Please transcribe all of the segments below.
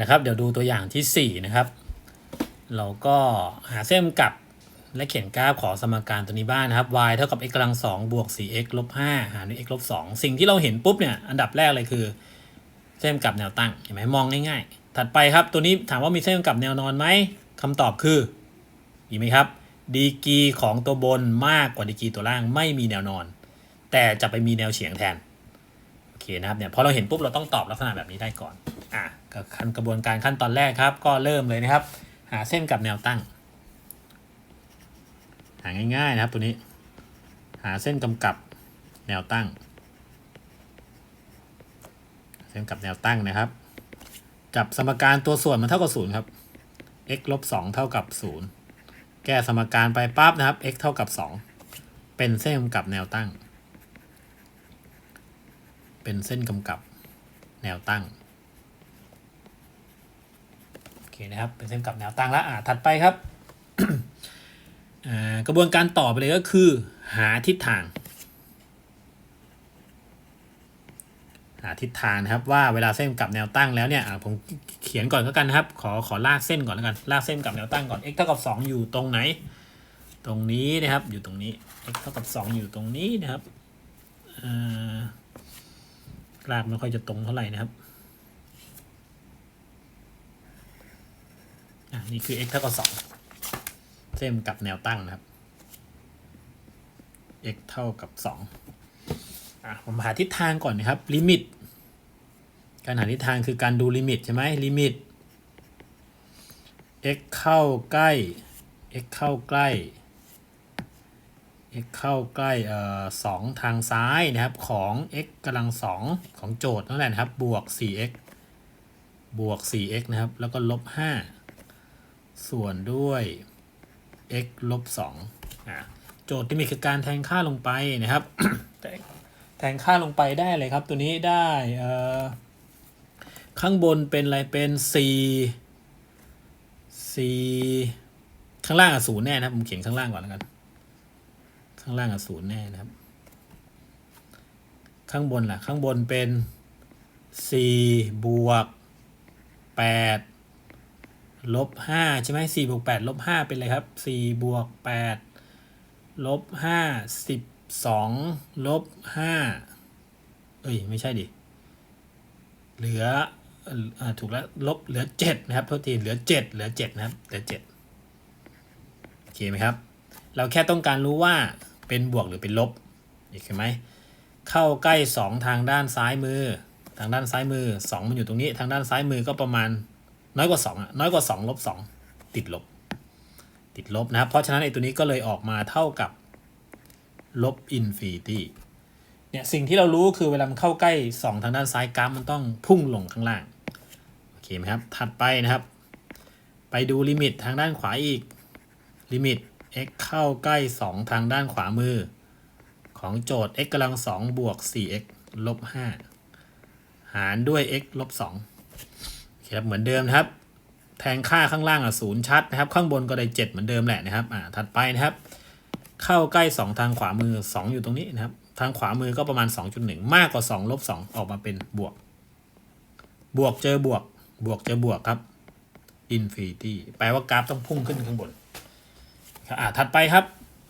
นะครับ เดี๋ยวดูตัวอย่างที่ 4 นะครับ เราก็หาเส้นกับและเขียนกราฟขอสมการตัวนี้บ้างนะครับ y เท่ากับ x กำลัง2บวก 4x ลบ5หารด้วย x ลบ2สิ่งที่เราเห็นปุ๊บเนี่ย อันดับแรกเลยคือ เส้นกับแนวตั้ง เห็นไหมมองง่ายๆ ถัดไปครับตัวนี้ถามว่ามีเส้นกับแนวนอนไหมคำตอบคือมีไหมครับ ดีกรีของตัวบนมากกว่าดีกรีตัวล่างไม่มีแนวนอน แต่จะไปมีแนวเฉียงแทน โอเคนะครับเนี่ยพอเราเห็นปุ๊บเราต้องตอบลักษณะแบบนี้ได้ก่อนอะก็ขั้นกระบวนการขั้นตอนแรกครับ ก็เริ่มเลยนะครับ หาเส้นกับแนวตั้ง หาง่ายๆนะครับตัวนี้ หาเส้นกำกับแนวตั้ง เส้นกับแนวตั้งนะครับกับสมการตัวส่วนมันเท่ากับศูนย์ครับ x ลบ2เท่ากับ0แก้สมการไปปั๊บนะครับ x เท่ากับ2เป็นเส้นกำกับแนวตั้ง เป็นเส้นกำกับแนวตั้งโอเคนะครับเป็นเส้นกำกับแนวตั้งแล้วอ่าถัดไปครับอ่ากระบวนการต่อไปเลยก็คือ หาทิศทาง หาทิศทางนะครับว่าเวลาเส้นกับแนวตั้งแล้วเนี่ยอ่าผมเขียนก่อนก็กันนะครับ ขอขอลากเส้นก่อนแล้วกันลากเส้นกับแนวตั้งก่อน x เท่ากับ 2 อยู่ตรงไหน ตรงนี้นะครับอยู่ตรงนี้ x เท่ากับ 2 อยู่ตรงนี้นะครับ อ่าลากไม่ค่อยจะตรงเท่าไหร่นะครับอะนี่คือ x เท่ากับ2เส้นกับแนวตั้งนะครับ x เท่ากับ2อะผมหาทิศทางก่อนนะครับ ลิมิต การหาทิศทางคือการดูลิมิตใช่ไหมลิมิต x เข้าใกล้ x เข้าใกล้ x เข้าใกล้เอ่อสองทางซ้ายนะครับของ x กำลังสองของโจทย์นั่นแหละนะครับ บวก 4x บวก 4x นะครับ แล้วก็ลบ 5 ส่วนด้วย x ลบ2อะโจทย์ที่มีคือการแทงค่าลงไปนะครับแทงแทงค่าลงไปได้เลยครับ ตัวนี้ได้เอ่อข้างบนเป็นอะไรเป็น 4 4 ข้างล่างอะศูนย์แน่นะผมเขียนข้างล่างก่อนแล้วกัน ข้างล่างอะศูนย์แน่นะครับ ข้างบนล่ะ ข้างบนเป็น4บวก8ลบห้าใช่ไหมสี่บวกแปดลบห้าเป็นอะไรครับสี่บวกแปดลบห้าสิบสองลบห้าเอ้ย ไม่ใช่ดิ เหลืออถูกแล้ว ลบเหลือเจ็ดนะครับโทษทีเหลือเจ็ดเหลือเจ็ดนะครับ เหลือเจ็ดโอเคไหมครับ เราแค่ต้องการรู้ว่า เป็นบวกหรือเป็นลบอีกเห็นไหมเข้าใกล้สองทางด้านซ้ายมือ ทางด้านซ้ายมือสองมันอยู่ตรงนี้ ทางด้านซ้ายมือก็ประมาณน้อยกว่า2อะน้อยกว่า2ลบ2ติดลบ ติดลบนะครับเพราะฉะนั้นไอ้ตัวนี้ก็เลยออกมาเท่ากับลบอินฟินิตี้เนี่ยสิ่งที่เรารู้คือเวลามันเข้าใกล้ 2 ทางด้านซ้ายกราฟมันต้องพุ่งลงข้างล่างโอเคไหมครับถัดไปนะครับ ไปดูลิมิตทางด้านขวาอีกลิมิต x เข้าใกล้ 2 ทางด้านขวามือ ของโจทย์ x กำลัง 2 บวก 4x ลบ 5 หารด้วย x ลบ2โอเครับเหมือนเดิมครับ แทงค่าข้างล่างอะศูนย์ชัดนะครับ ข้างบนก็ได้เจ็ดเหมือนเดิมแหละนะครับอ่าถัดไปนะครับ เข้าใกล้ 2 ทางขวามือ 2 อยู่ตรงนี้นะครับ ทางขวามือก็ประมาณ 2.1 มากกว่า 2 ลบ 2 ออกมาเป็นบวก บวกเจอบวก บวกเจอบวกครับ infinity แปลว่ากราฟต้องพุ่งขึ้นข้างบน อ่าถัดไปครับ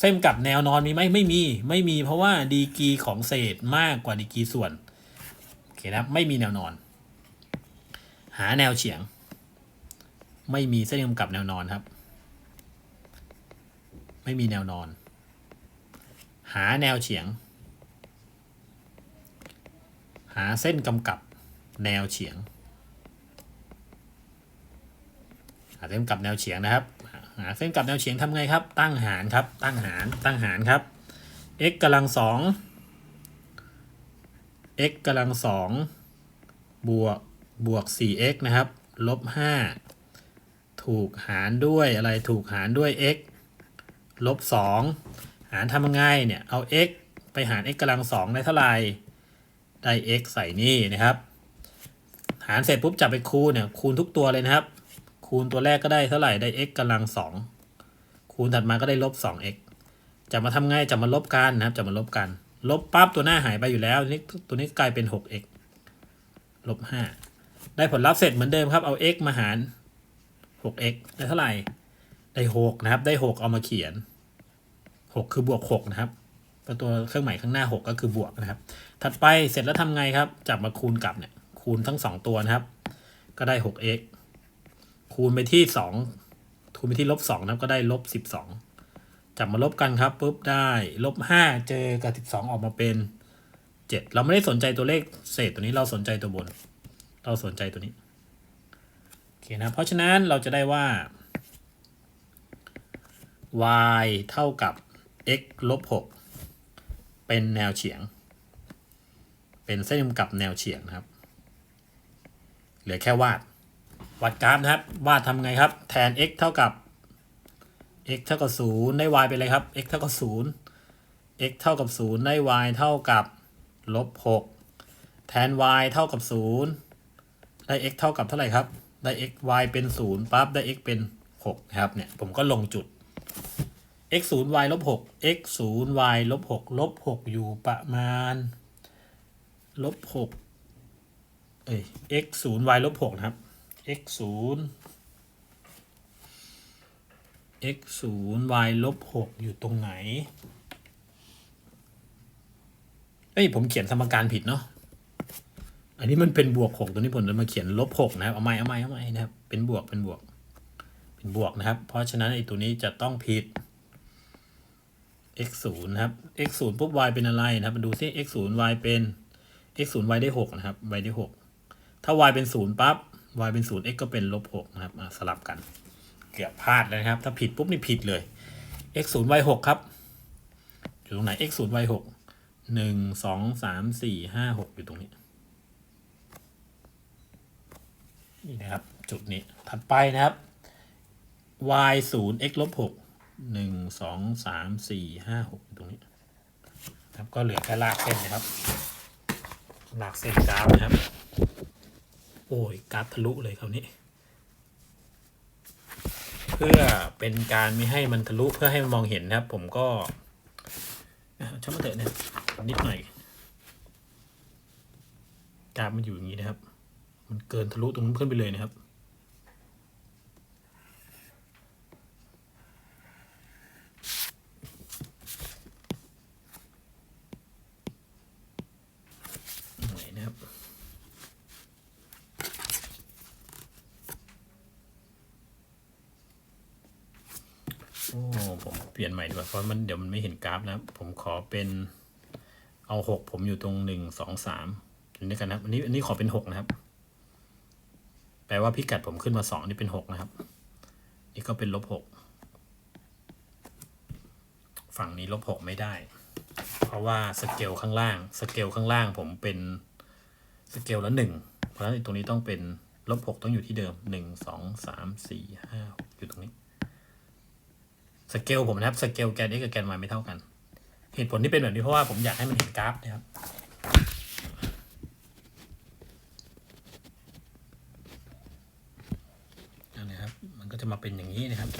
เส้นกับแนวนอนมีไหมไม่มี ไม่มีเพราะว่าดีกีของเศษมากกว่าดีกีส่วนโอเคนะครับไม่มีแนวนอน หาแนวเฉียง ไม่มีเส้นกำกับแนวนอนครับ ไม่มีแนวนอน หาแนวเฉียง หาเส้นกำกับแนวเฉียงหาเส้นกำกับแนวเฉียงนะครับ หาเส้นกำกับแนวเฉียงทำไงครับ ตั้งหารครับ ตั้งหาร ตั้งหารครับ x กำลังสอง x กำลังสองบวกบวก 4x นะครับลบ 5 ถูกหารด้วยอะไรถูกหารด้วย x ลบ 2 หารทำยังไงเนี่ย เอา x ไปหาร x กำลัง2ได้เท่าไหร่ ได้ x ใส่นี่นะครับ หารเสร็จปุ๊บจับไปคูณเนี่ยคูณทุกตัวเลยนะครับ คูณตัวแรกก็ได้เท่าไหร่ได้ x กำลัง 2 คูณถัดมาก็ได้ลบ 2x จะมาทำไงจะมาลบกันนะครับ จะมาลบกัน ลบปั๊บตัวหน้าหายไปอยู่แล้วนี่ตัวนี้กลายเป็น 6x ลบ 5 ได้ผลลัพธ์เสร็จเหมือนเดิมครับ เอา x มาหาร 6x ได้เท่าไหร่ ได้ 6 นะครับ ได้ 6 เอามาเขียน 6 คือบวก 6 นะครับ ตัวเครื่องหมายข้างหน้า 6 ก็คือบวกนะครับ ถัดไปเสร็จแล้วทำไงครับ จับมาคูณกลับเนี่ย คูณทั้ง 2 ตัวนะครับ ก็ได้ 6x คูณไปที่2คูณไปที่ลบ2นะครับก็ได้ลบ12จับมาลบกันครับปุ๊บได้ลบ5เจอกับ12องออกมาเป็น7เราไม่ได้สนใจตัวเลขเศษตัวนี้เราสนใจตัวบน เราสนใจตัวนี้โอเคนะเพราะฉะนั้นเราจะได้ว่า y เท่ากับ x ลบ6เป็นแนวเฉียง เป็นเส้นกำกับแนวเฉียงนะครับ เหลือแค่วาด วัดกราฟนะครับวาดทำไงครับ แทน x เท่ากับ x เท่ากับ0ได้ y ไปเลยครับ x เท่ากับ0 x เท่ากับ0ได้ y เท่ากับลบ6แทน y เท่ากับ0ได้ x เท่ากับเท่าไหร่ครับ ได้ x y เป็น0ปั๊บได้ x เป็น6นะครับเนี่ยผมก็ลงจุด x 0 y ลบ6 x 0 y ลบ6ลบ6อยู่ประมาณลบ6เอ้ย x 0 y ลบ6นะครับ x 0 x 0 y ลบ6อยู่ตรงไหน เอ้ย ผมเขียนสมการผิดเนาะ อันนี้มันเป็นบวก 6 ตัวนี้ผมจะมาเขียนลบ 6 นะครับ เอาใหม่เอาใหม่เอาใหม่นะครับ เป็นบวก เป็นบวก เป็นบวกนะครับ เพราะฉะนั้นไอ้ตัวนี้จะต้องผิด x 0นะครับ x 0ปุ๊บ y เป็นอะไรนะครับ มาดูซิ x 0 y เป็น x 0 y ได้ 6 นะครับ y ได้ 6 ถ้า y เป็น 0 ปั๊บ y เป็น0 x ก็เป็นลบ6นะครับสลับกัน เกือบพลาดเลยนะครับ ถ้าผิดปุ๊บนี่ผิดเลย x 0 y 6ครับ อยู่ตรงไหน x 0 y 6 1 2 3 4 5 6 อยู่ตรงนี้ นี่นะครับ จุดนี้ ถัดไปนะครับ y 0 x ลบ6หนึ่งสองสามสี่ห้าหกตรงนี้ครับก็เหลือแค่ลากเส้นนะครับ ลากเส้นกราฟนะครับ โอ้ยกราฟทะลุเลยคราวนี้ เพื่อเป็นการไม่ให้มันทะลุเพื่อให้มันมองเห็นนะครับ ผมก็ช่างมันเถอะเนี่ยนิดหน่อยกราฟมันอยู่อย่างนี้นะครับ มันเกินทะลุตรงนั้นขึ้นไปเลยนะครับ ไหนนะครับ โอ้ผมเปลี่ยนใหม่ดีกว่าเพราะมันเดี๋ยวมันไม่เห็นกราฟนะครับผมขอเป็นเอาหกผมอยู่ตรงหนึ่งสองสามนี่กันนะอันนี้อันนี้ขอเป็นหกนะครับ แปลว่าพิกัดผมขึ้นมาสองนี่เป็นหกนะครับ นี่ก็เป็นลบหกฝั่งนี้ลบหกไม่ได้ เพราะว่าสเกลข้างล่างสเกลข้างล่างผมเป็นสเกลละหนึ่งเพราะฉะนั้นตรงนี้ต้องเป็นลบหกต้องอยู่ที่เดิมหนึ่งสองสามสี่ห้าอยู่ตรงนี้ สเกลผมนะครับสเกลแกน x กับแกน y ไม่เท่ากัน เหตุผลที่เป็นแบบนี้เพราะว่าผมอยากให้มันเห็นกราฟนะครับนั่นนะครับ มันก็จะมาเป็นอย่างนี้นะครับ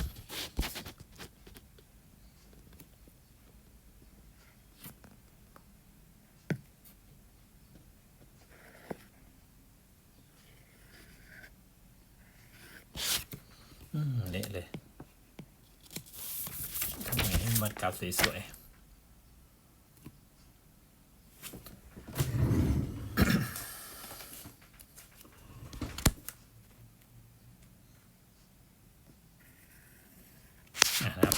อืมเละเลยทำไงให้มันกราฟ สวย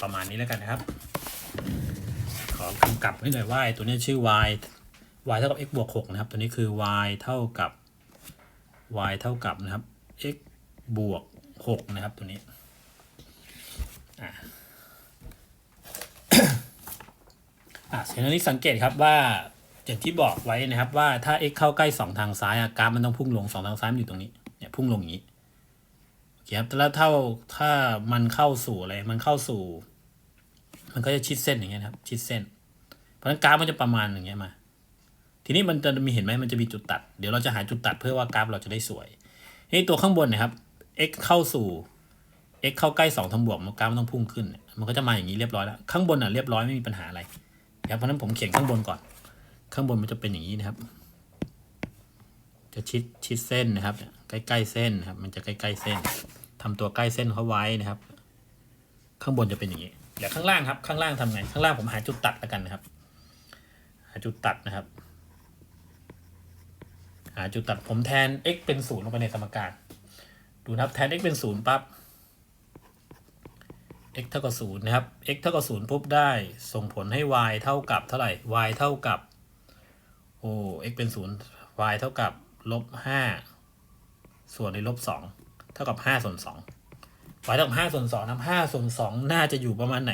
ประมาณนี้แล้วกันนะครับ ขอกำกับให้หน่อยว่าตัวนี้ชื่อ y y เท่ากับ x บวก6นะครับ ตัวนี้คือ y เท่ากับ y เท่ากับนะครับ x บวก6นะครับตัวนี้ อะเห็นอันนี้สังเกตครับว่าอย่างที่บอกไว้นะครับว่าถ้า x เข้าใกล้ 2 ทางซ้ายอะกราฟมันต้องพุ่งลง 2 ทางซ้ายมันอยู่ตรงนี้เนี่ยพุ่งลงอย่างนี้โอเคครับแล้วเท่าถ้ามันเข้าสู่อะไรมันเข้าสู่ มันก็จะชิดเส้นอย่างเงี้ยครับ ชิดเส้น เพราะฉะนั้นกราฟมันจะประมาณอย่างเงี้ยมา ทีนี้มันจะมีเห็นไหมมันจะมีจุดตัด เดี๋ยวเราจะหาจุดตัดเพื่อว่ากราฟเราจะได้สวยนี่ตัวข้างบนนะครับ x เข้าสู่ x เข้าใกล้2ทางบวกมันกราฟมันต้องพุ่งขึ้น มันก็จะมาอย่างนี้เรียบร้อยแล้วข้างบนอะเรียบร้อยไม่มีปัญหาอะไร ครับเพราะฉะนั้นผมเขียนข้างบนก่อน ข้างบนมันจะเป็นอย่างนี้นะครับ จะชิดชิดเส้นนะครับเนี่ยใกล้ๆเส้นนะครับ มันจะใกล้ๆเส้นทำตัวใกล้เส้นเขาไว้นะครับ ข้างบนจะเป็นอย่างนี้ เดี๋ยวข้างล่างครับ ข้างล่างทำไง ข้างล่างผมหาจุดตัดแล้วกันนะครับ หาจุดตัดนะครับ หาจุดตัดผมแทน x เป็นศูนย์ลงไปในสมการ ดูนะครับ แทน x เป็นศูนย์ปั๊บ x เท่ากับศูนย์นะครับ x เท่ากับศูนย์ปุ๊บได้ ส่งผลให้ y เท่ากับเท่าไหร่ y เท่ากับโอ้ x เป็นศูนย์ y เท่ากับลบห้าส่วนในลบสองเท่ากับห้าส่วนสอง y เท่ากับห้าส่วนสองนะครับห้าส่วนสองน่าจะอยู่ประมาณไหน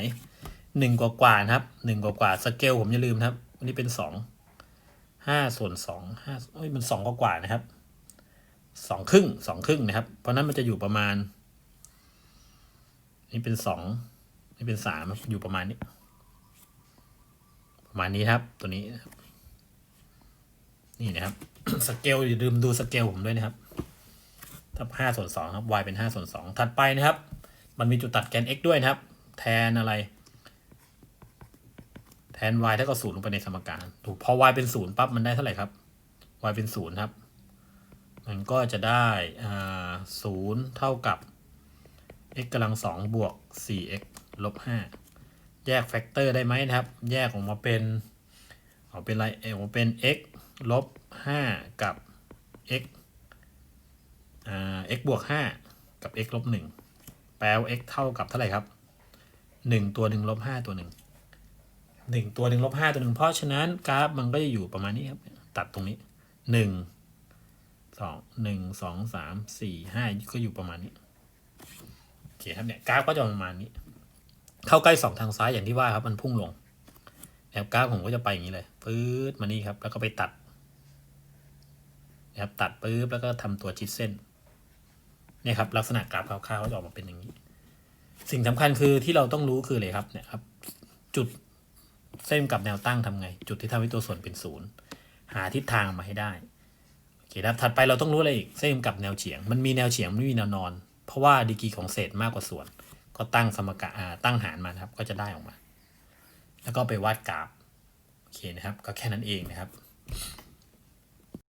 หนึ่งกว่ากว่านะครับหนึ่งกว่ากว่าสเกลผมอย่าลืมนะครับอันนี้เป็นสองห้าส่วนสองห้าเอ้ยมันสองกว่ากว่านะครับสองครึ่งสองครึ่งนะครับ เพราะนั้นมันจะอยู่ประมาณ นี่เป็นสองนี่เป็นสามอยู่ประมาณนี้ ประมาณนี้ครับ ตัวนี้นี่นะครับสเกลอย่าลืมดูสเกลผมด้วยนะครับถ้าห้าส่วนสองครับ y เป็นห้าส่วนสองถัดไปนะครับ มันมีจุดตัดแกน x ด้วยนะครับ แทนอะไร แทน y เท่ากับศูนย์ลงไปในสมการ ถูกพอ y เป็นศูนย์ปั๊บมันได้เท่าไหร่ครับ y เป็นศูนย์ครับ มันก็จะได้อ่าศูนย์เท่ากับ x กำลังสองบวก 4x ลบห้าแยกแฟกเตอร์ได้ไหมนะครับ แยกออกมาเป็นออกเป็นอะไรออกมาเป็น x ลบห้ากับ x อ่า x บวกห้ากับ x ลบหนึ่งแปลว่า x เท่ากับเท่าไหร่ครับหนึ่งตัวหนึ่งลบห้าตัวหนึ่งหนึ่งตัวหนึ่งลบห้าตัวหนึ่งเพราะฉะนั้นกราฟมันก็จะอยู่ประมาณนี้ครับ ตัดตรงนี้หนึ่งสองหนึ่งสองสามสี่ห้าก็อยู่ประมาณนี้ เคครับเนี่ยกราฟก็จะประมาณนี้ เข้าใกล้สองทางซ้ายอย่างที่ว่าครับมันพุ่งลงแล้วกราฟผมก็จะไปอย่างนี้เลยปื๊ดมานี่ครับ แล้วก็ไปตัดนะครับตัดปื๊บแล้วก็ทำตัวชิดเส้นเนี่ยครับลักษณะกราฟคร่าวๆก็จะออกมาเป็นอย่างนี้ สิ่งสำคัญคือที่เราต้องรู้คืออะไรครับเนี่ยครับ จุดเส้นกับแนวตั้งทำไง จุดที่ทำให้ตัวส่วนเป็นศูนย์หาทิศทางมาให้ได้โอเคครับถัดไปเราต้องรู้อะไรอีกเส้นกับแนวเฉียง มันมีแนวเฉียงไม่มีแนวนอน เพราะว่าดีกรีของเศษมากกว่าส่วน ก็ตั้งสมการตั้งหารมานะครับ ก็จะได้ออกมา แล้วก็ไปวาดกราฟ โอเคนะครับ ก็แค่นั้นเองนะครับ